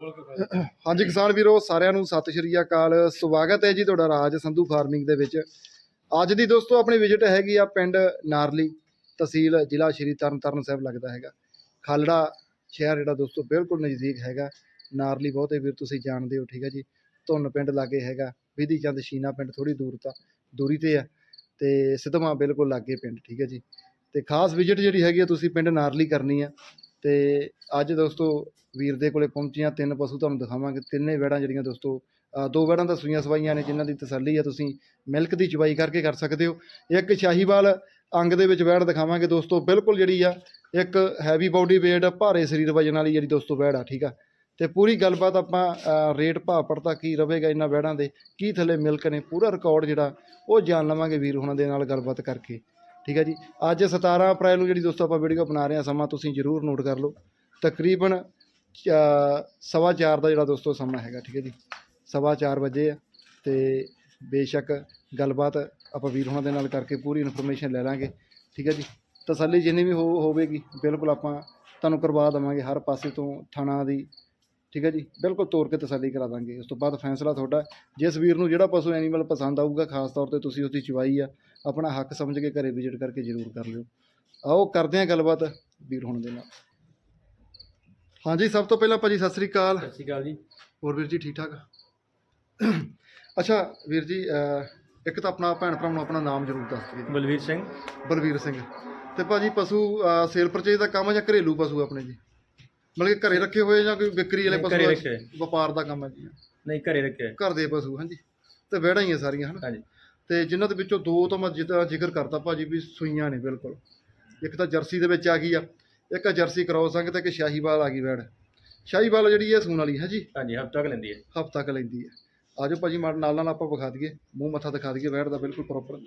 ਹਾਂਜੀ, ਕਿਸਾਨ ਵੀਰੋ, ਸਾਰਿਆਂ ਨੂੰ ਸਤਿ ਸ਼੍ਰੀ ਅਕਾਲ। ਸਵਾਗਤ ਹੈ ਜੀ ਤੁਹਾਡਾ ਰਾਜ ਸੰਧੂ ਫਾਰਮਿੰਗ ਦੇ ਵਿੱਚ। ਅੱਜ ਦੀ ਦੋਸਤੋ, ਆਪਣੀ ਵਿਜ਼ਿਟ ਹੈਗੀ ਆ ਪਿੰਡ ਨਾਰਲੀ, ਤਹਿਸੀਲ ਜ਼ਿਲ੍ਹਾ ਸ਼੍ਰੀ ਤਰਨਤਾਰਨ ਸਾਹਿਬ ਲੱਗਦਾ ਹੈਗਾ। ਖਾਲੜਾ ਸ਼ਹਿਰ ਜਿਹੜਾ ਦੋਸਤੋ, ਬਿਲਕੁਲ ਨਜ਼ਦੀਕ ਹੈਗਾ। ਨਾਰਲੀ ਬਹੁਤੇ ਵੀਰ, ਤੁਸੀਂ ਜਾਣਦੇ ਹੋ, ਠੀਕ ਹੈ ਜੀ। ਧੁੰਨ ਪਿੰਡ ਲਾਗੇ ਹੈਗਾ, ਵਿਧੀ ਚੰਦ ਸ਼ੀਨਾ ਪਿੰਡ ਥੋੜੀ ਦੂਰ ਤਾਂ, ਦੂਰੀ ਤੇ ਆ। ਤੇ ਸਿੱਧਵਾਂ ਬਿਲਕੁਲ ਲਾਗੇ ਪਿੰਡ, ਠੀਕ ਹੈ ਜੀ। ਤੇ ਖਾਸ ਵਿਜ਼ਿਟ ਜਿਹੜੀ ਹੈਗੀ ਆ, ਤੁਸੀਂ ਪਿੰਡ ਨਾਰਲੀ ਕਰਨੀ ਆ। ਤੇ ਅੱਜ ਦੋਸਤੋ ਵੀਰ ਦੇ ਕੋਲੇ ਪਹੁੰਚੀਆਂ ਤਿੰਨ ਪਸ਼ੂ ਤੁਹਾਨੂੰ ਦਿਖਾਵਾਂਗੇ। ਤਿੰਨੇ ਵੈੜਾਂ ਜਿਹੜੀਆਂ ਦੋਸਤੋ ਦੋ ਵੈੜਾਂ ਤਾਂ ਸੂਈਆਂ ਸਵਾਈਆਂ ਨੇ, ਜਿਨ੍ਹਾਂ ਦੀ ਤਸੱਲੀ ਆ ਤੁਸੀਂ ਮਿਲਕ ਦੀ ਚਵਾਈ ਕਰਕੇ ਕਰ ਸਕਦੇ ਹੋ। ਇੱਕ ਸ਼ਾਹੀਵਾਲ ਅੰਗ ਦੇ ਵਿੱਚ ਵੈੜ ਦਿਖਾਵਾਂਗੇ ਦੋਸਤੋ, ਬਿਲਕੁਲ ਜਿਹੜੀ ਆ, ਇੱਕ ਹੈਵੀ ਬਾਡੀ ਵੇਟ ਭਾਰੇ ਸਰੀਰ ਵਜਨ ਵਾਲੀ ਜਿਹੜੀ ਦੋਸਤੋ ਵੈੜ ਆ, ਠੀਕ ਆ। ਤੇ ਪੂਰੀ ਗੱਲਬਾਤ ਆਪਾਂ ਰੇਟ ਭਾਅ ਪੜਤਾ ਕੀ ਰਵੇਗਾ ਇਹਨਾਂ ਵੈੜਾਂ ਦੇ, ਕੀ ਥੱਲੇ ਮਿਲਕ ਨੇ, ਪੂਰਾ ਰਿਕਾਰਡ ਜਿਹੜਾ, ਉਹ ਜਾਣ ਲਵਾਂਗੇ ਵੀਰ ਹੁਣਾਂ ਦੇ ਨਾਲ ਗੱਲਬਾਤ ਕਰਕੇ। ਠੀਕ ਹੈ ਜੀ। ਅੱਜ 17 ਅਪ੍ਰੈਲ ਨੂੰ ਜਿਹੜੀ ਦੋਸਤੋ ਆਪਾਂ ਵੀਡੀਓ ਬਣਾ ਰਹੇ ਹਾਂ, ਸਮਾਂ ਤੁਸੀਂ ਜ਼ਰੂਰ ਨੋਟ ਕਰ ਲਓ। ਤਕਰੀਬਨ ਚਾ- ਸਵਾ ਚਾਰ ਦਾ ਜਿਹੜਾ ਦੋਸਤੋ ਸਮਾਂ ਹੈਗਾ, ਠੀਕ ਹੈ ਜੀ। ਸਵਾ ਚਾਰ ਵਜੇ ਆ ਤੇ ਬੇਸ਼ੱਕ ਗੱਲਬਾਤ ਆਪਾਂ ਵੀਰ ਹੁਣਾਂ ਦੇ ਨਾਲ ਕਰਕੇ ਪੂਰੀ ਇਨਫੋਰਮੇਸ਼ਨ ਲੈ ਲਾਂਗੇ, ਠੀਕ ਹੈ ਜੀ। ਤਸੱਲੀ ਜਿੰਨੀ ਵੀ ਹੋ, ਹੋਵੇਗੀ, ਬਿਲਕੁਲ ਆਪਾਂ ਤੁਹਾਨੂੰ ਕਰਵਾ ਦੇਵਾਂਗੇ ਹਰ ਪਾਸੇ ਤੋਂ ਥਾਣਾ ਦੀ, ਠੀਕ ਹੈ ਜੀ। ਬਿਲਕੁਲ ਤੋਰ ਕੇ ਤਸੱਲੀ ਕਰਾ ਦਾਂਗੇ। ਉਸ ਤੋਂ ਬਾਅਦ ਫੈਸਲਾ ਤੁਹਾਡਾ। ਜਿਸ ਵੀਰ ਨੂੰ ਜਿਹੜਾ ਪਸ਼ੂ ਐਨੀਮਲ ਪਸੰਦ ਆਊਗਾ, ਖਾਸ ਤੌਰ ਤੇ ਤੁਸੀਂ ਉਸਦੀ ਚਵਾਈ ਆ ਆਪਣਾ ਹੱਕ ਸਮਝ ਕੇ ਘਰੇ ਵਿਜ਼ਿਟ ਕਰਕੇ ਜ਼ਰੂਰ ਕਰ ਲਿਓ। ਆਓ ਕਰਦੇ ਹਾਂ ਗੱਲਬਾਤ ਵੀਰ ਹੁਣ ਦੇ ਨਾਲ। ਹਾਂਜੀ ਸਭ ਤੋਂ ਪਹਿਲਾਂ ਭਾਜੀ ਸਤਿ ਸ੍ਰੀ ਅਕਾਲ। ਸਤਿ ਸ਼੍ਰੀ ਅਕਾਲ ਜੀ। ਹੋਰ ਵੀਰ ਜੀ ਠੀਕ ਠਾਕ? ਅੱਛਾ ਵੀਰ ਜੀ ਇੱਕ ਤਾਂ ਆਪਣਾ ਭੈਣ ਭਰਾ ਨੂੰ ਆਪਣਾ ਨਾਮ ਜ਼ਰੂਰ ਦੱਸ ਦਿਓ। ਬਲਵੀਰ ਸਿੰਘ। ਬਲਵੀਰ ਸਿੰਘ। ਤੇ ਭਾਜੀ ਪਸ਼ੂ ਸੇਲ ਪਰਚੇਜ ਦਾ ਕੰਮ ਹੈ ਜਾਂ ਘਰੇਲੂ ਪਸ਼ੂ ਆਪਣੇ ਜੀ? ਮਤਲਬ ਕਿ ਘਰੇ ਰੱਖੇ ਹੋਏ ਜਾਂ ਕੋਈ ਵਿਕਰੀ ਵਾਲੇ ਪਸ਼ੂ? ਰੱਖੇ। ਵਪਾਰ ਦਾ ਕੰਮ ਹੈ ਜੀ। ਨਹੀਂ ਘਰੇ ਰੱਖਿਆ ਘਰ ਦੇ ਪਸ਼ੂ ਹਾਂਜੀ। ਤੇ ਵਿਹੜਾਂ ਹੀ ਆ ਸਾਰੀਆਂ ਹਨ? ਹਾਂਜੀ। ਤੇ ਜਿਨ੍ਹਾਂ ਦੇ ਵਿੱਚੋਂ ਦੋ ਤਾਂ ਮੈਂ ਜਿੱਦਾਂ ਜ਼ਿਕਰ ਕਰਤਾ ਭਾਜੀ ਵੀ ਸੂਈਆਂ ਨੇ ਬਿਲਕੁਲ। ਇੱਕ ਤਾਂ ਜਰਸੀ ਦੇ ਵਿੱਚ ਆ ਗਈ ਆ ਇੱਕ ਆ ਜਰਸੀ ਕ੍ਰੋਸ ਸੰਗ ਤੇ ਇੱਕ ਸ਼ਾਹੀਵਾਲ ਆ ਗਈ ਵੈੜ ਸ਼ਾਹੀਵਾਲ ਜਿਹੜੀ ਹੈ ਸੂਣ ਵਾਲੀ ਹੈ ਜੀ? ਹਾਂਜੀ ਹਫਤਾ ਕ ਲੈਂਦੀ ਹੈ। ਹਫ਼ਤਾ ਕੁ ਲੈਂਦੀ ਹੈ। ਆਜੋ ਭਾਜੀ ਮਾੜ ਨਾਲ ਨਾਲ ਆਪਾਂ ਵਿਖਾ ਦਈਏ। ਮੂੰਹ ਮੱਥਾ ਦਿਖਾ ਦਈਏ ਵੈੜ ਦਾ ਬਿਲਕੁਲ ਪ੍ਰੋਪਰ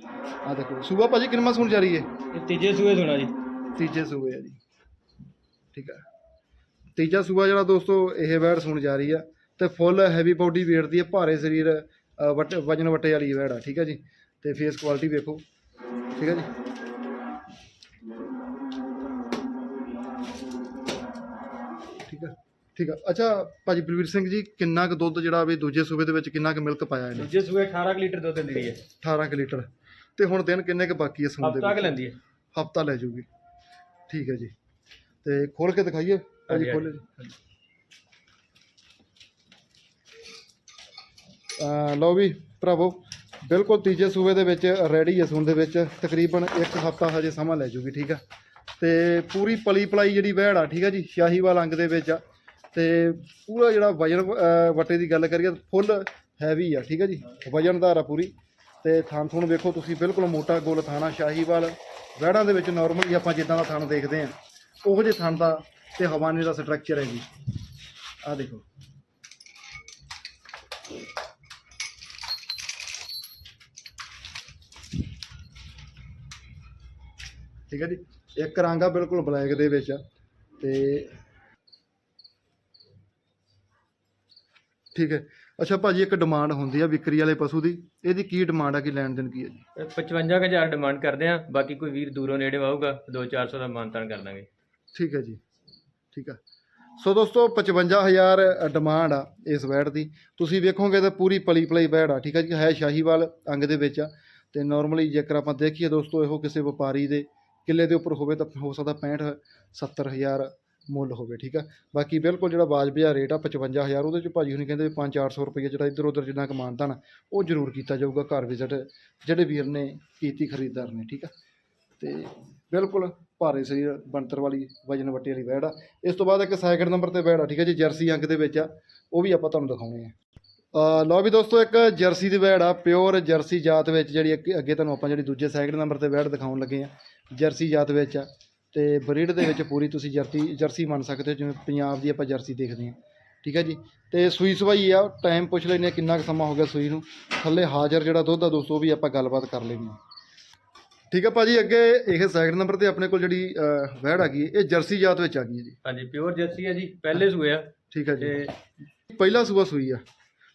ਆ ਦੇਖੋ ਸੂਬਾ ਭਾਜੀ ਕਿੰਨਾ ਸੂਣ ਜਾ ਰਹੀ ਹੈ? ਇਹ ਤੀਜੇ ਸੂਏ ਸੁਣਾ ਜੀ। ਤੀਜੇ ਸੂਬੇ ਆ ਜੀ। ਠੀਕ ਆ। ਤੀਜਾ ਸੂਬਾ ਜਿਹੜਾ ਦੋਸਤੋ ਇਹ ਵੈੜ ਸੂਣ ਜਾ ਰਹੀ ਆ। ਤੇ ਫੁੱਲ ਹੈਵੀ ਬਾਡੀ ਵੇਟ ਦੀ ਹੈ ਭਾਰੇ ਸਰੀਰ ਵੱਟ ਵਜਨ ਵਟੇ ਵਾਲੀ ਵੈੜ ਆ ਠੀਕ ਆ ਜੀ? ਤੇ ਫੇਸ ਕੁਆਲਿਟੀ ਵੇਖੋ ਠੀਕ ਆ ਜੀ? ਠੀਕ ਆ ਠੀਕ ਆ। ਅੱਛਾ ਭਾਜੀ ਬਲਵੀਰ ਸਿੰਘ ਜੀ ਕਿੰਨਾ ਕੁ ਦੁੱਧ ਜਿਹੜਾ ਵੀ ਦੂਜੇ ਸੂਬੇ ਦੇ ਵਿੱਚ ਕਿੰਨਾ ਕੁ ਮਿਲਕ ਪਾਇਆ ਇਹਨੇ? ਦੂਜੇ ਸੂਏ 18 ਕੁ ਲੀਟਰ ਦੁੱਧ ਦਿੰਦੀ ਹੈ। 18 ਕੁ ਲੀਟਰ। ਤੇ ਹੁਣ ਦਿਨ ਕਿੰਨੇ ਕੁ ਬਾਕੀ ਹੈ ਸੂਣ ਦੇ ਹਫਤਾ ਕ ਲੈਂਦੀ ਹੈ। ਹਫਤਾ ਲੈ ਜੂਗੀ। ਠੀਕ ਹੈ ਜੀ। ਤੇ ਖੋਲ ਕੇ ਦਿਖਾਈਏ। ਭਾਜੀ ਖੋਲੇ ਆ ਲਓ ਵੀ ਭਰਾਵੋ ਬਿਲਕੁਲ ਤੀਜੇ ਸੂਬੇ ਦੇ ਵਿੱਚ ਰੈਡੀ ਹੈ ਸੂਣ ਦੇ ਵਿੱਚ। ਤਕਰੀਬਨ ਇੱਕ ਹਫਤਾ ਹਜੇ ਸਮਾਂ ਲੈ ਜੂਗੀ ਠੀਕ ਆ? ਤੇ ਪੂਰੀ ਪਲੀ ਪਲਾਈ ਜਿਹੜੀ ਵਹਿੜ ਆ ਠੀਕ ਆ ਜੀ ਸ਼ਾਹੀਵਾਲ ਅੰਗ ਦੇ ਵਿੱਚ ਆ। ਤੇ ਪੂਰਾ ਜਿਹੜਾ ਵਜਨ ਅ, ਵਟੇ ਦੀ ਗੱਲ ਕਰੀਏ ਫੁੱਲ ਹੈਵੀ ਆ ਠੀਕ ਆ ਜੀ ਵਜਨਦਾਰ ਆ ਪੂਰੀ। ਤੇ ਥਾਣ ਥੂਣ ਵੇਖੋ ਤੁਸੀਂ ਬਿਲਕੁਲ ਮੋਟਾ ਗੋਲ ਥਾਣਾ ਸ਼ਾਹੀਵਾਲ। ਵਹਿੜਾਂ ਦੇ ਵਿੱਚ ਨਾਰਮਲੀ ਆਪਾਂ ਜਿੱਦਾਂ ਦਾ ਥਣ ਦੇਖਦੇ ਆ ਉਹੋ ਜਿਹੇ ਥਣ ਦਾ ਤੇ ਹਵਾਨੇ ਦਾ ਸਟਰਕਚਰ ਹੈ ਜੀ। ਆ ਦੇਖੋ। ਠੀਕ ਹੈ ਜੀ? ਇੱਕ ਰੰਗ ਆ ਬਿਲਕੁਲ ਬਲੈਕ ਦੇ ਵਿੱਚ ਤੇ ਠੀਕ ਹੈ। ਅੱਛਾ ਭਾਜੀ ਇੱਕ ਡਿਮਾਂਡ ਹੁੰਦੀ ਆ ਵਿਕਰੀ ਵਾਲੇ ਪਸ਼ੂ ਦੀ। ਇਹਦੀ ਕੀ ਡਿਮਾਂਡ ਆ ਕਿ ਲੈਣ ਦੇਣ ਕੀ ਹੈ ਜੀ? ਇਹ 55000 ਡਿਮਾਂਡ ਕਰਦੇ ਆ। ਬਾਕੀ ਕੋਈ ਵੀਰ ਦੂਰੋਂ ਨੇੜੇ ਆਊਗਾ 2-400 ਦਾ ਮਾਨਤਾਨ ਕਰ ਦਾਂਗੇ ਠੀਕ ਹੈ ਜੀ। ਠੀਕ ਆ ਸੋ ਦੋਸਤੋ 55000 ਡਿਮਾਂਡ ਆ ਇਸ ਵੈੜ ਦੀ। ਤੁਸੀਂ ਵੇਖੋਗੇ ਤਾਂ ਪੂਰੀ ਪਲੀ ਪਲੀ ਵੈੜ ਆ ਠੀਕ ਹੈ ਜੀ? ਹੈ ਸ਼ਾਹੀਵਾਲ ਅੰਗ ਦੇ ਵਿੱਚ ਆ। ਤੇ ਨਾਰਮਲੀ ਜੇਕਰ ਆਪਾਂ ਦੇਖੀਏ ਦੋਸਤੋ ਇਹੋ ਕਿਸੇ ਵਪਾਰੀ ਦੇ ਕਿੱਲੇ ਦੇ ਉੱਪਰ ਹੋਵੇ ਤਾਂ ਹੋ ਸਕਦਾ 65 70000 ਮੁੱਲ ਹੋਵੇ, ਠੀਕ ਆ? ਬਾਕੀ ਬਿਲਕੁਲ ਜਿਹੜਾ ਵਾਜਬਿਆ ਰੇਟ ਆ 55000 ਉਹਦੇ ਚ ਭਾਜੀ ਹੁਣੀ ਕਹਿੰਦੇ 5-400 ਰੁਪਏ ਜਿਹੜਾ ਇੱਧਰ ਉੱਧਰ ਜਿੰਨਾ ਕਮਾਉਂਦਾ ਨਾ, ਉਹ ਜ਼ਰੂਰ ਕੀਤਾ ਜਾਊਗਾ ਘਰ ਵਿਜ਼ਿਟ ਜਿਹੜੇ ਵੀਰ ਨੇ ਕੀਤੀ ਖਰੀਦਦਾਰ ਨੇ, ਠੀਕ ਆ? ਤੇ ਬਿਲਕੁਲ ਭਾਰੇ ਸਰੀਰ ਬਣਤਰ ਵਾਲੀ ਵਜਨ ਵੱਟੇ ਵਾਲੀ ਵੈੜ ਆ। ਇਸ ਤੋਂ ਬਾਅਦ ਇੱਕ ਸੈਕਿੰਡ ਨੰਬਰ ਤੇ ਵੈੜ ਆ, ਠੀਕ ਆ ਜੀ, ਜਰਸੀ ਅੰਗ ਦੇ ਵਿੱਚ ਆ, ਉਹ ਵੀ ਆਪਾਂ ਤੁਹਾਨੂੰ ਦਿਖਾਉਣੇ ਆ। ਲਓ ਵੀ ਦੋਸਤੋ ਇੱਕ ਜਰਸੀ ਦੀ ਵੈੜ ਆ ਪਿਓਰ ਜਰਸੀ ਜਾਤ ਵਿੱਚ ਜਿਹੜੀ ਅੱਗੇ ਤੁਹਾਨੂੰ ਆਪਾਂ ਜਿਹੜੀ ਦੂਜੇ ਸੈਕਿੰਡ ਨੰਬਰ ਤੇ ਵੈੜ ਦਿਖਾਉਣ ਲੱਗੇ ਆ ਜਰਸੀ ਜਾਤ ਵਿੱਚ ਆ। ਤੇ ਬਰੀਡ ਦੇ ਵਿੱਚ ਪੂਰੀ ਤੁਸੀਂ ਜਰਸੀ ਜਰਸੀ ਮੰਨ ਸਕਦੇ ਹੋ ਜਿਵੇਂ ਪੰਜਾਬ ਦੀ ਆਪਾਂ ਜਰਸੀ ਦੇਖਦੇ ਆ ਠੀਕ ਹੈ ਜੀ? ਤੇ ਸੂਈ ਸਵਾਈ ਆ ਟਾਈਮ ਪੁੱਛ ਆ ਕਿੰਨਾ ਕੁ ਸਮਾਂ ਹੋ ਗਿਆ ਸੂਈ ਨੂੰ। ਥੱਲੇ ਹਾਜ਼ਰ ਜਿਹੜਾ ਦੁੱਧ ਆ ਦੋਸਤੋ ਉਹ ਵੀ ਆਪਾਂ ਗੱਲਬਾਤ ਕਰ ਲੈਂਦੇ ਆ ਠੀਕ ਹੈ ਭਾਜੀ ਅੱਗੇ ਇਹ ਸੈਕਿੰਡ ਨੰਬਰ ਤੇ ਆਪਣੇ ਕੋਲ ਜਿਹੜੀ ਵੈੜ ਆ ਗਈ ਇਹ ਜਰਸੀ ਜਾਤ ਵਿੱਚ ਆ ਗਈ ਹੈ ਜੀ। ਹਾਂਜੀ ਪਿਓਰ ਜਰਸੀ ਹੈ ਜੀ ਪਹਿਲੇ ਸੂਏ ਆ। ਠੀਕ ਹੈ ਜੀ। ਤੇ ਪਹਿਲਾ ਸੂਆ ਸੂਈ ਆ।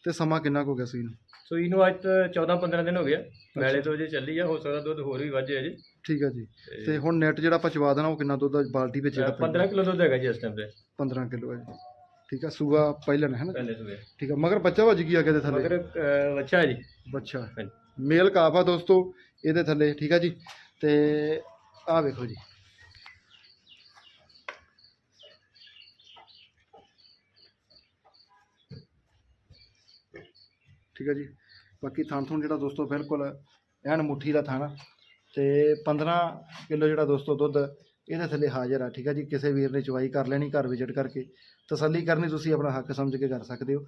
ਤੇ ਸਮਾਂ ਕਿੰਨਾ ਕੁ ਹੋ ਗਿਆ ਸੂਈ ਨੂੰ ਸੂਈ ਨੂੰ ਅੱਜ 14-15 ਦਿਨ ਹੋ ਗਿਆ ਮੈਲੇ ਤੋਂ ਜੇ ਚੱਲੀ ਆ ਹੋ ਸਕਦਾ ਦੁੱਧ ਹੋਰ ਵੀ ਵੱਧ ਜਾਏ ਜੀ। ਠੀਕ ਹੈ ਜੀ। ਤੇ ਹੁਣ ਨੈਟ ਜਿਹੜਾ ਆਪਾਂ ਚਵਾ ਦੇਣਾ ਉਹ ਕਿੰਨਾ ਦੁੱਧ ਆ ਬਾਲਟੀ ਵਿੱਚ ਜਿਹੜਾ 15 ਕਿਲੋ ਦੁੱਧ ਹੈਗਾ ਜੀ ਇਸ ਟਾਈਮ ਤੇ। 15 ਕਿਲੋ ਹੈ ਜੀ। ਠੀਕ ਆ ਸੂਆ ਪਹਿਲਨ ਹੈ ਨਾ? ਪਹਿਲੇ ਸੂਏ। ਠੀਕ ਆ ਮਗਰ ਬੱਚਾ ਵੱਜ ਗਿਆ ਕਿਤੇ ਥੱਲੇ? ਮਗਰ ਅਹ, ਹੈ ਜੀ। ਬੱਚਾ। ਮੇਲ ਕਾਫ ਆ ਦੋਸਤੋ ਇਹਦੇ ਥੱਲੇ ਠੀਕ ਆ ਜੀ। ਤੇ ਆਹ ਵੇਖੋ ਜੀ। ਠੀਕ ਹੈ ਜੀ। ਬਾਕੀ ਥਣ ਥੁਣ ਜਿਹੜਾ ਦੋਸਤੋ ਬਿਲਕੁਲ ਐਨ ਮੁੱਠੀ ਦਾ ਥਾਣਾ ਤੇ 15 ਕਿਲੋ ਜਿਹੜਾ ਦੋਸਤੋ ਦੁੱਧ ਇਹਦੇ ਥੱਲੇ ਹਾਜ਼ਰ ਆ, ਠੀਕ ਆ ਜੀ। ਕਿਸੇ ਵੀਰ ਨੇ ਚਵਾਈ ਕਰ ਲੈਣੀ, ਘਰ ਵਿਜ਼ਿਟ ਕਰਕੇ। ਤਸੱਲੀ ਕਰਨੀ ਤੁਸੀਂ ਆਪਣਾ ਹੱਕ ਸਮਝ ਕੇ ਕਰ ਸਕਦੇ ਹੋ।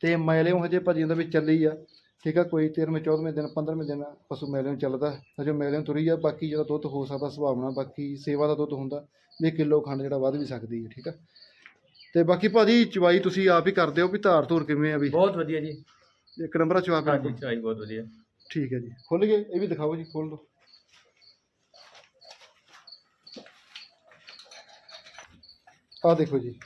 ਤੇ ਮੈਲਿਓ ਹਜੇ ਭਾਜੀ ਉਹਦੇ ਵਿੱਚ ਚੱਲੀ ਆ, ਠੀਕ ਆ। ਕੋਈ 13ਵੇਂ 14ਵੇਂ ਦਿਨ 15ਵੇਂ ਦਿਨ ਪਸ਼ੂ ਮੈਲਿਓ ਚੱਲਦਾ, ਹਜੇ ਮੈਲਿਓ ਤੁਰੀ ਆ। ਬਾਕੀ ਜਿਹੜਾ ਦੁੱਧ ਹੋ ਸਕਦਾ ਸੁਭਾਵਨਾ ਬਾਕੀ ਸੇਵਾ ਦਾ ਦੁੱਧ ਹੁੰਦਾ, ਵੀ ਕਿਲੋ ਖੰਡ ਜਿਹੜਾ ਵੱਧ ਵੀ ਸਕਦੀ ਹੈ ਠੀਕ ਆ। ਤੇ ਬਾਕੀ ਭਾਜੀ ਚਵਾਈ ਤੁਸੀਂ ਆਪ ਹੀ ਕਰਦੇ ਹੋ ਵੀ ਧਾਰ ਧੂਰ ਕਿਵੇਂ ਆ ਵੀ? ਬਹੁਤ ਵਧੀਆ ਜੀ। ਇੱਕ ਨੰਬਰ ਚਵਾ ਹਾਂਜੀ ਬਿਲਕੁਲ ਚਾਈ ਬਹੁਤ ਵਧੀਆ। ਠੀਕ ਹੈ ਜੀ। ਖੁੱਲ ਗਏ ਇਹ ਵੀ ਦਿਖਾਓ ਜੀ ਖੋਲ ਦਿਓ ਆ ਦੇਖੋ ਜੀ।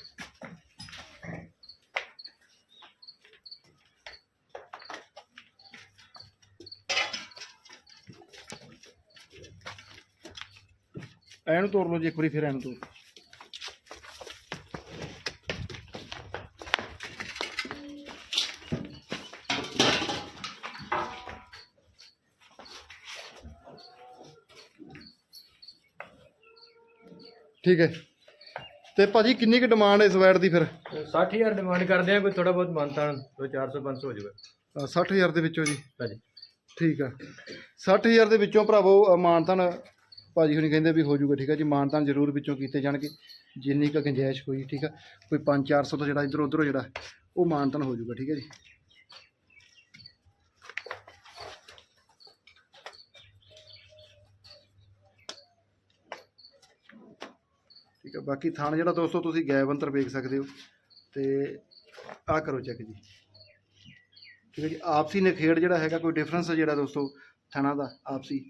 ਐਨੂੰ ਤੋੜ ਲਓ ਜੀ ਇੱਕ ਵਾਰੀ ਫਿਰ ਐਨੂੰ ਤੋੜ ਠੀਕ ਹੈ। ਤੇ ਭਾਜੀ ਕਿੰਨੀ ਕੁ ਡਿਮਾਂਡ ਹੈ ਇਸ ਵੈਟ ਦੀ ਫਿਰ? 60000 ਡਿਮਾਂਡ ਕਰਦੇ ਆ ਕੋਈ ਥੋੜਾ ਬਹੁਤ ਮਾਨਤਾਨ 400 500 ਹੋ ਜਾਊਗਾ। ਅ, 60000 ਦੇ ਵਿੱਚੋਂ ਜੀ? ਹਾਂਜੀ। ਠੀਕ ਆ। 60000 ਦੇ ਵਿੱਚੋਂ ਭਰਾਵੋ ਮਾਨਤਾਨ ਭਾਜੀ ਹੁਣੀ ਕਹਿੰਦੇ ਵੀ ਹੋ ਜਾਊਗਾ ਠੀਕ ਆ ਜੀ। ਮਾਨਤਾਨ ਜ਼ਰੂਰ ਵਿੱਚੋਂ ਕੀਤੇ ਜਾਣਗੇ। ਜਿੰਨੀ ਕੁ ਗੁੰਜਾਇਸ਼ ਹੋਈ ਠੀਕ ਆ। ਕੋਈ 5-400 ਤੋਂ ਜਿਹੜਾ ਇਧਰ ਉਧਰੋਂ ਜਿਹੜਾ ਉਹ ਮਾਨਤਾਨ ਹੋ ਜਾਊਗਾ ਠੀਕ ਹੈ ਜੀ। ਠੀਕ ਆ, ਬਾਕੀ ਥਾਣ ਜਿਹੜਾ ਦੋਸਤੋ ਤੁਸੀਂ ਗੈਬ ਅੰਤਰ ਵੇਖ ਸਕਦੇ ਹੋ ਤੇ ਆ ਕਰੋ ਚੈੱਕ ਜੀ। ਠੀਕ ਹੈ ਜੀ, ਆਪਸੀ ਨਖੇੜ ਜਿਹੜਾ ਹੈਗਾ, ਕੋਈ ਡਿਫਰੈਂਸ ਜਿਹੜਾ ਦੋਸਤੋ ਥਣਾ ਦਾ, ਆਪਸੀ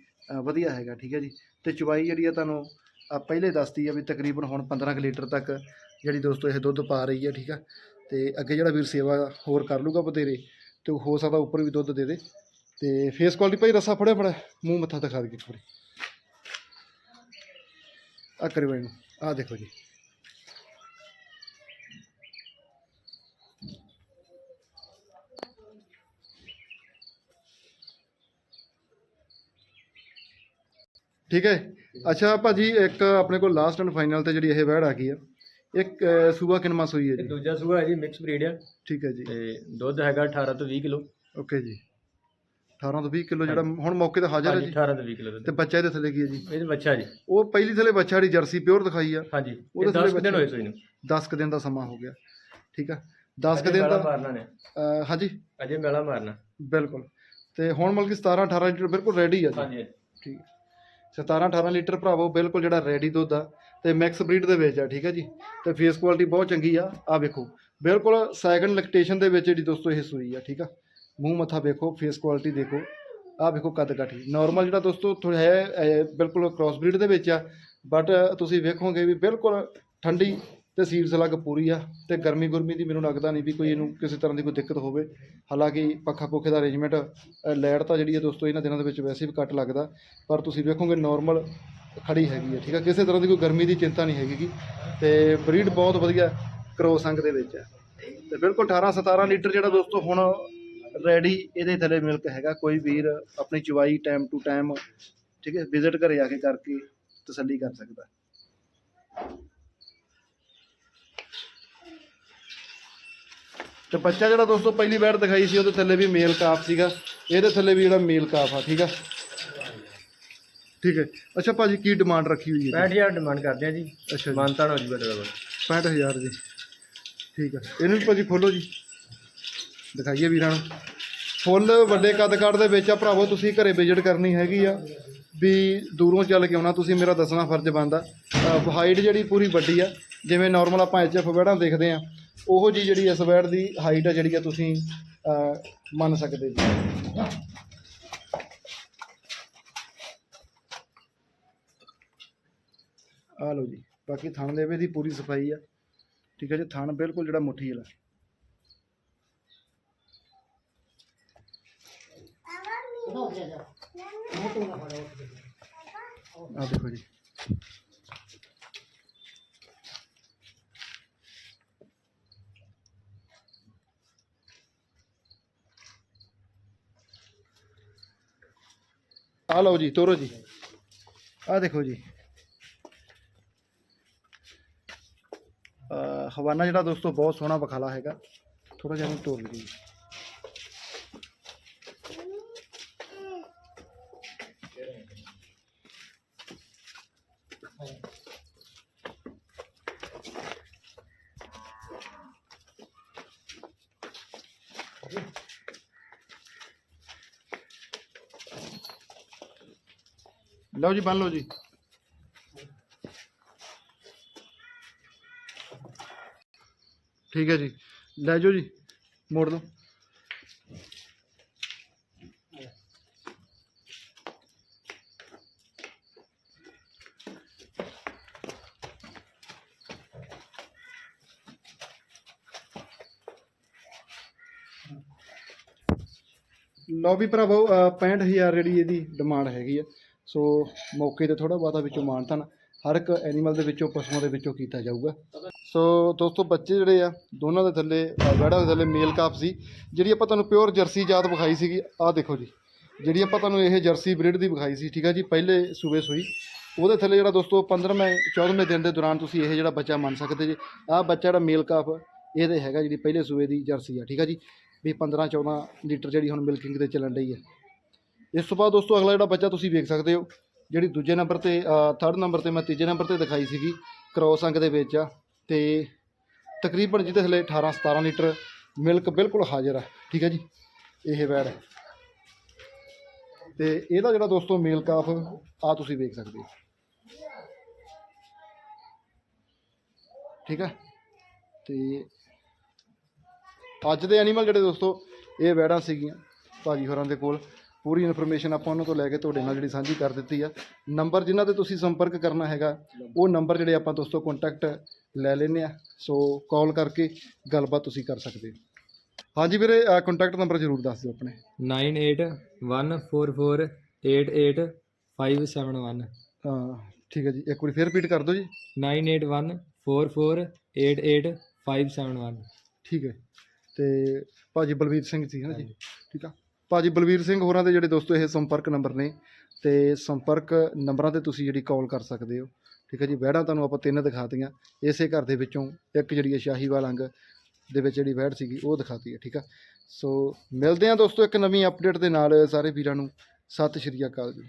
ਵਧੀਆ ਹੈਗਾ, ਠੀਕ ਹੈ ਜੀ। ਤੇ ਚਵਾਈ ਜਿਹੜੀ ਆ ਤੁਹਾਨੂੰ ਆ ਪਹਿਲੇ ਦੱਸਤੀ ਆ ਵੀ ਤਕਰੀਬਨ ਹੁਣ 15 ਕੁ ਲੀਟਰ ਤੱਕ ਜਿਹੜੀ ਦੋਸਤੋ ਇਹ ਦੁੱਧ ਪਾ ਰਹੀ ਹੈ ਠੀਕ ਆ। ਤੇ ਅੱਗੇ ਜਿਹੜਾ ਵੀਰ ਸੇਵਾ ਹੋਰ ਕਰ ਲੂਗਾ ਬਤੇਰੇ ਤੇ ਹੋ ਸਕਦਾ ਉੱਪਰ ਵੀ ਦੁੱਧ ਦੇ ਦੇ। ਤੇ ਫੇਸ ਕੁਆਲਿਟੀ ਭਾਈ ਰਸਾ ਫੜਿਆ ਫੜਾ ਮੂੰਹ ਮੱਥਾ ਦਿਖਾ ਦੇ ਇੱਕ ਵਾਰੀ। ਆ ਕਰਿਓ ਨੂੰ ਆ ਦੇਖੋ ਜੀ ਠੀਕ ਹੈ ਅੱਛਾ ਭਾਜੀ ਇੱਕ ਆਪਣੇ ਕੋਲ ਲਾਸਟ ਐਂਡ ਫਾਈਨਲ ਤੇ ਜਿਹੜੀ ਇਹ ਵੈੜ ਆ ਗਈ ਆ ਇੱਕ ਅ, ਸੂਆ ਕਿੰਨਵਾ ਸੂਈ ਹੈ ਤੇ ਜੀ ਦੂਜਾ ਸੂਆ ਹੈ ਜੀ ਮਿਕਸ ਬਰੀਡ ਆ ਠੀਕ ਹੈ ਜੀ ਤੇ ਦੁੱਧ ਹੈਗਾ 18 ਤੋਂ 20 ਕਿਲੋ ਓਕੇ ਜੀ 18 ਤੋਂ 20 ਕਿਲੋ ਜਿਹੜਾ ਹੁਣ ਮੌਕੇ ਤੇ ਹਾਜ਼ਰ ਹੈ ਹਾਂਜੀ ਜੀ। 18 ਤੋਂ 20 ਕਿਲੋ ਦੁੱਧ ਤੇ ਬੱਚਾ ਇਹਦੇ ਥੱਲੇ ਕੀ ਹੈ ਜੀ? ਇਹਦੇ ਬੱਚਾ ਜੀ। ਉਹ ਪਹਿਲੀ ਥੱਲੇ ਬੱਚਾ ਦੀ ਜਰਸੀ ਪਿਓਰ ਦਿਖਾਈ ਆ। ਹਾਂਜੀ ਉਹਦੇ ਇਹ 10 ਥੱਲੇ ਦਿਨ ਹੋਏ ਸੋਈ ਨੂੰ। 10 ਕੁ ਦਿਨ ਦਾ ਸਮਾਂ ਹੋ ਗਿਆ। ਠੀਕ ਆ? 10 ਕੁ ਅਜੇ ਦਿਨ ਮੇਲਾ ਦਾ ਮਾਰਨਾ ਨੇ। ਅ, ਹਾਂਜੀ। ਅਜੇ ਮੇਲਾ ਮਾਰਨਾ। ਬਿਲਕੁਲ। ਤੇ ਹੁਣ ਮਤਲਬ ਕਿ 17 18 ਲੀਟਰ ਬਿਲਕੁਲ ਰੈਡੀ ਆ ਜੀ। ਹਾਂਜੀ ਠੀਕ 17 18 ਲੀਟਰ ਭਰਾਵੋ ਬਿਲਕੁਲ ਜਿਹੜਾ ਰੈਡੀ ਦੁੱਧ ਆ। ਤੇ ਮਿਕਸ ਬਰੀਡ ਦੇ ਵਿੱਚ ਆ ਠੀਕ ਹੈ ਜੀ। ਤੇ ਫੇਸ ਕੁਆਲਿਟੀ ਬਹੁਤ ਚੰਗੀ ਆ। ਆ ਵੇਖੋ। ਬਿਲਕੁਲ ਸੈਕੰਡ ਲੈਕਟੇਸ਼ਨ ਦੇ ਵਿੱਚ ਜਿਹੜੀ ਦੋਸਤੋ ਇਹ ਸੂਈ ਆ ਠੀਕ ਆ। ਮੂੰਹ ਮੱਥਾ ਵੇਖੋ ਫੇਸ ਕੁਆਲਿਟੀ ਦੇਖੋ, ਆਹ ਵੇਖੋ ਕੱਦ ਕਾਠੀ। ਨਾਰਮਲ ਜਿਹੜਾ ਦੋਸਤੋ ਥੋੜਾ ਹੈ ਬਿਲਕੁਲ ਕ੍ਰਾਸ ਬਰੀਡ ਦੇ ਵਿੱਚ ਆ ਬਟ ਤੁਸੀਂ ਵੇਖੋਗੇ ਵੀ ਬਿਲਕੁਲ ਠੰਡੀ ਤੇ ਸੀਲਸ ਲੱਗ ਪੂਰੀ ਆ ਤੇ ਗਰਮੀ ਗੁਰਮੀ ਦੀ ਮੈਨੂੰ ਲੱਗਦਾ ਨਹੀਂ ਵੀ ਕੋਈ ਇਹਨੂੰ ਕਿਸੇ ਤਰ੍ਹਾਂ ਦੀ ਕੋਈ ਦਿੱਕਤ ਹੋਵੇ। ਹਾਲਾਂਕਿ ਪੱਖਾ ਪੁੱਖੇ ਦਾ ਅਰੇਂਜਮੈਂਟ ਲੈਟ ਤਾਂ ਜਿਹੜੀ ਹੈ ਦੋਸਤੋ, ਇਹਨਾਂ ਦਿਨਾਂ ਦੇ ਵਿੱਚ ਵੈਸੇ ਵੀ ਘੱਟ ਲੱਗਦਾ, ਪਰ ਤੁਸੀਂ ਵੇਖੋਗੇ ਨਾਰਮਲ ਖੜੀ ਹੈਗੀ ਹੈ, ਠੀਕ ਹੈ ਕਿਸੇ ਤਰ੍ਹਾਂ ਦੀ ਕੋਈ ਗਰਮੀ ਦੀ ਚਿੰਤਾ ਨਹੀਂ ਹੈਗੀ ਗੀ। ਤੇ ਬਰੀਡ ਬਹੁਤ ਵਧੀਆ ਕਰੋਸ ਅੰਗ ਦੇ ਵਿੱਚ। ਹੈ ਤੇ ਬਿਲਕੁਲ 18 17 ਲੀਟਰ ਜਿਹੜਾ ਦੋਸਤੋ, ਹੁਣ ਰੈਡੀ ਇਹਦੇ ਥੱਲੇ ਮਿਲਕ ਹੈਗਾ ਕੋਈ ਵੀਰ ਆਪਣੀ ਚਵਾਈ ਟਾਈਮ ਟੂ ਟਾਈਮ ਠੀਕ ਹੈ ਵਿਜ਼ਿਟ ਘਰੇ ਆ ਕੇ ਕਰਕੇ ਤਸੱਲੀ ਕਰ ਸਕਦਾ। ਤੇ ਬੱਚਾ ਜਿਹੜਾ ਦੋਸਤੋ ਪਹਿਲੀ ਵਾਰ ਦਿਖਾਈ ਸੀ ਉਹਦੇ ਥੱਲੇ ਵੀ ਮੇਲ ਕਾਫ ਸੀਗਾ ਇਹਦੇ ਥੱਲੇ ਵੀ ਜਿਹੜਾ ਮੇਲ ਕਾਫ ਆ ਠੀਕ ਆ? ਠੀਕ ਹੈ। ਅੱਛਾ ਭਾਜੀ ਕੀ ਡਿਮਾਂਡ ਰੱਖੀ ਹੋਈ ਹੈ 65000 ਡਿਮਾਂਡ ਕਰਦੇ ਆ ਜੀ। ਅੱਛਾ ਮਾਨਤਾਨ ਹੋ ਜੂਗਾ ਬਸ 65000 ਜੀ। ਠੀਕ ਹੈ ਇਹਨੂੰ ਵੀ ਭਾਜੀ ਖੋਲੋ ਜੀ। ਦਿਖਾਈਏ ਵੀਰਾਂ ਨੂੰ। ਫੁੱਲ ਵੱਡੇ ਕੱਦ ਕਾਠ ਦੇ ਵਿੱਚ ਆ ਭਰਾਵੋ, ਤੁਸੀਂ ਘਰੇ ਵਿਜ਼ਿਟ ਕਰਨੀ ਹੈਗੀ ਆ। ਵੀ ਦੂਰੋਂ ਚੱਲ ਕੇ ਆਉਣਾ, ਤੁਸੀਂ ਮੇਰਾ ਦੱਸਣਾ ਫਰਜ਼ ਬਣਦਾ। ਹਾਈਟ ਜਿਹੜੀ ਪੂਰੀ ਵੱਡੀ ਆ, ਜਿਵੇਂ ਨਾਰਮਲ ਆਪਾਂ ਐਚਐਫ ਵੈੜਾਂ ਦੇਖਦੇ ਆ, ਉਹੋ ਜੀ ਜਿਹੜੀ ਇਸ ਵੈੜ ਦੀ ਹਾਈਟ ਆ ਜਿਹੜੀ ਆ ਤੁਸੀਂ ਮੰਨ ਸਕਦੇ ਜੀ। ਆ ਲਓ ਜੀ, ਬਾਕੀ ਥਣ ਦੇਵੇ ਦੀ ਪੂਰੀ ਸਫ਼ਾਈ ਆ। ਠੀਕ ਹੈ ਜੀ, ਥਣ ਬਿਲਕੁਲ ਜਿਹੜਾ ਮੁੱਠੀ ਵਾਲਾ। देखो जी आ लो जी, तोरो जी। आ देखो जी। हवाना जरा दोस्तों बहुत सोहना बखाला है थोड़ा जहाँ तोड़ लीजिए। ਲਓ ਜੀ ਬੰਨ ਲਓ ਜੀ। ਠੀਕ ਹੈ ਜੀ। ਲੈ ਜਾਓ ਜੀ ਮੋੜ ਦਿਓ ਲਓ ਵੀ ਭਰਾਵੋ, ਅਹ 65000 ਜਿਹੜੀ ਇਹਦੀ ਡਿਮਾਂਡ ਹੈਗੀ ਆ। ਸੋ ਮੌਕੇ ਤੇ ਥੋੜਾ ਬਹੁਤਾ ਵਿੱਚੋਂ ਮਾਨਤਨ ਹਰ ਇੱਕ ਐਨੀਮਲ ਦੇ ਵਿੱਚੋਂ, ਪਸ਼ੂਆਂ ਦੇ ਵਿੱਚੋਂ ਕੀਤਾ ਜਾਊਗਾ। ਸੋ ਦੋਸਤੋ, ਬੱਚੇ ਜਿਹੜੇ ਆ, ਦੋਨਾਂ ਦੇ ਥੱਲੇ, ਅਹ ਦੇ ਥੱਲੇ ਮੇਲ ਕਾਪ ਸੀ, ਜਿਹੜੀ ਆਪਾਂ ਤੁਹਾਨੂੰ ਪਿਓਰ ਜਰਸੀ ਜਾਤ ਵਿਖਾਈ ਸੀਗੀ, ਆਹ ਦੇਖੋ ਜੀ। ਜਿਹੜੀ ਆਪਾਂ ਤੁਹਾਨੂੰ ਇਹ ਜਰਸੀ ਬਰੀਡ ਦੀ ਵਿਖਾਈ ਸੀ, ਠੀਕ ਆ ਜੀ, ਪਹਿਲੇ ਸੂਬੇ ਸੂਈ। ਉਹਦੇ ਥੱਲੇ ਜਿਹੜਾ ਦੋਸਤੋ 15ਵੇਂ 14ਵੇਂ ਦਿਨ ਦੇ ਦੌਰਾਨ ਤੁਸੀਂ ਇਹ ਜਿਹੜਾ ਬੱਚਾ ਮੰਨ ਸਕਦੇ ਜੀ, ਆਹ ਬੱਚਾ ਜਿਹੜਾ ਮੇਲ ਕਾਪ ਇਹਦੇ ਹੈਗਾ ਜਿਹੜੀ ਪਹਿਲੇ ਸੂਬੇ ਦੀ ਜਰਸੀ ਆ, ਠੀਕ ਆ ਜੀ। ਵੀ 15 14 ਲੀਟਰ ਜਿਹੜੀ ਹੁਣ ਮਿਲਕਿੰਗ ਤੇ ਚੱਲਣ ਡਈ ਹੈ। ਇਸ ਤੋਂ ਬਾਅਦ ਦੋਸਤੋ ਅਗਲਾ ਜਿਹੜਾ ਬੱਚਾ ਤੁਸੀਂ ਵੇਖ ਸਕਦੇ ਹੋ, ਜਿਹੜੀ ਦੂਜੇ ਨੰਬਰ ਤੇ ਥਰਡ ਨੰਬਰ ਤੇ ਮੈਂ ਤੀਜੇ ਨੰਬਰ ਤੇ ਦਿਖਾਈ ਸੀਗੀ ਕ੍ਰੋਸ ਅੰਗ ਦੇ ਵਿੱਚ ਆ, ਤੇ ਤਕਰੀਬਨ ਜਿਹਦੇ ਥੱਲੇ 18 17 ਲੀਟਰ ਮਿਲਕ ਬਿਲਕੁਲ ਹਾਜ਼ਰ ਆ, ਠੀਕ ਹੈ ਜੀ, ਇਹ ਵੈੜ ਹੈ। ਤੇ ਇਹਦਾ ਜਿਹੜਾ ਦੋਸਤੋ ਮੇਲ ਕਾਫ ਆ ਤੁਸੀਂ ਵੇਖ ਸਕਦੇ ਹੋ। ਠੀਕ ਹੈ, ਤੇ ਅੱਜ ਦੇ ਐਨੀਮਲ ਜਿਹੜੇ ਦੋਸਤੋ ਇਹ ਵੈੜਾਂ ਸੀਗੀਆਂ ਭਾਜੀ ਹੋਰਾਂ ਦੇ ਕੋਲ ਪੂਰੀ ਇਨਫੋਰਮੇਸ਼ਨ ਆਪਾਂ ਉਹਨਾਂ ਤੋਂ ਲੈ ਕੇ ਤੁਹਾਡੇ ਨਾਲ ਜਿਹੜੀ ਸਾਂਝੀ ਕਰ ਦਿੱਤੀ ਆ ਨੰਬਰ ਜਿਨ੍ਹਾਂ ਤੇ ਤੁਸੀਂ ਸੰਪਰਕ ਕਰਨਾ ਹੈਗਾ ਉਹ ਨੰਬਰ ਜਿਹੜੇ ਆਪਾਂ ਦੋਸਤੋ ਕੰਟੈਕਟ ਲੈ ਲੈਨੇ ਆ ਸੋ ਕਾਲ ਕਰਕੇ ਗੱਲਬਾਤ ਤੁਸੀਂ ਕਰ ਸਕਦੇ ਹੋ ਹਾਂਜੀ ਵੀਰੇ ਕੰਟੈਕਟ ਨੰਬਰ ਜ਼ਰੂਰ ਦੱਸ ਦਿਓ ਆਪਣੇ 9814488571 ਹਾਂ ਠੀਕ ਹੈ ਜੀ ਇੱਕ ਵਾਰੀ ਫੇਰ ਰਿਪੀਟ ਕਰ ਦਿਓ ਜੀ 9814488571 ਠੀਕ ਹੈ ਤੇ ਭਾਜੀ ਬਲਵੀਰ ਸਿੰਘ ਸੀ ਹੈ ਨਾ ਜੀ? ਠੀਕ ਆ? ਭਾਜੀ ਬਲਵੀਰ ਸਿੰਘ ਹੋਰਾਂ ਦੇ ਜਿਹੜੇ ਦੋਸਤੋ, ਇਹ ਸੰਪਰਕ ਨੰਬਰ ਨੇ। ਤੇ ਸੰਪਰਕ ਨੰਬਰਾਂ ਤੇ ਤੁਸੀਂ ਜਿਹੜੀ ਕਾਲ ਕਰ ਸਕਦੇ ਹੋ। ਠੀਕ ਹੈ ਜੀ? ਵਹਿੜਾਂ ਤੁਹਾਨੂੰ ਆਪਾਂ ਤਿੰਨ ਦਿਖਾਤੀਆਂ ਇਸੇ ਘਰ ਦੇ ਵਿੱਚੋਂ ਇੱਕ ਜਿਹੜੀ ਹੈ ਸ਼ਾਹੀਵਾਲ ਅੰਗ ਦੇ ਵਿੱਚ ਜਿਹੜੀ ਵਹਿੜ ਸੀਗੀ, ਉਹ ਦਿਖਾਤੀ ਹੈ ਠੀਕ ਆ? ਸੋ ਮਿਲਦੇ ਹਾਂ ਦੋਸਤੋ ਇੱਕ ਨਵੀਂ ਅਪਡੇਟ ਦੇ ਨਾਲ ਸਾਰੇ ਵੀਰਾਂ ਨੂੰ। ਸਤਿ ਸ਼੍ਰੀ ਅਕਾਲ ਜੀ।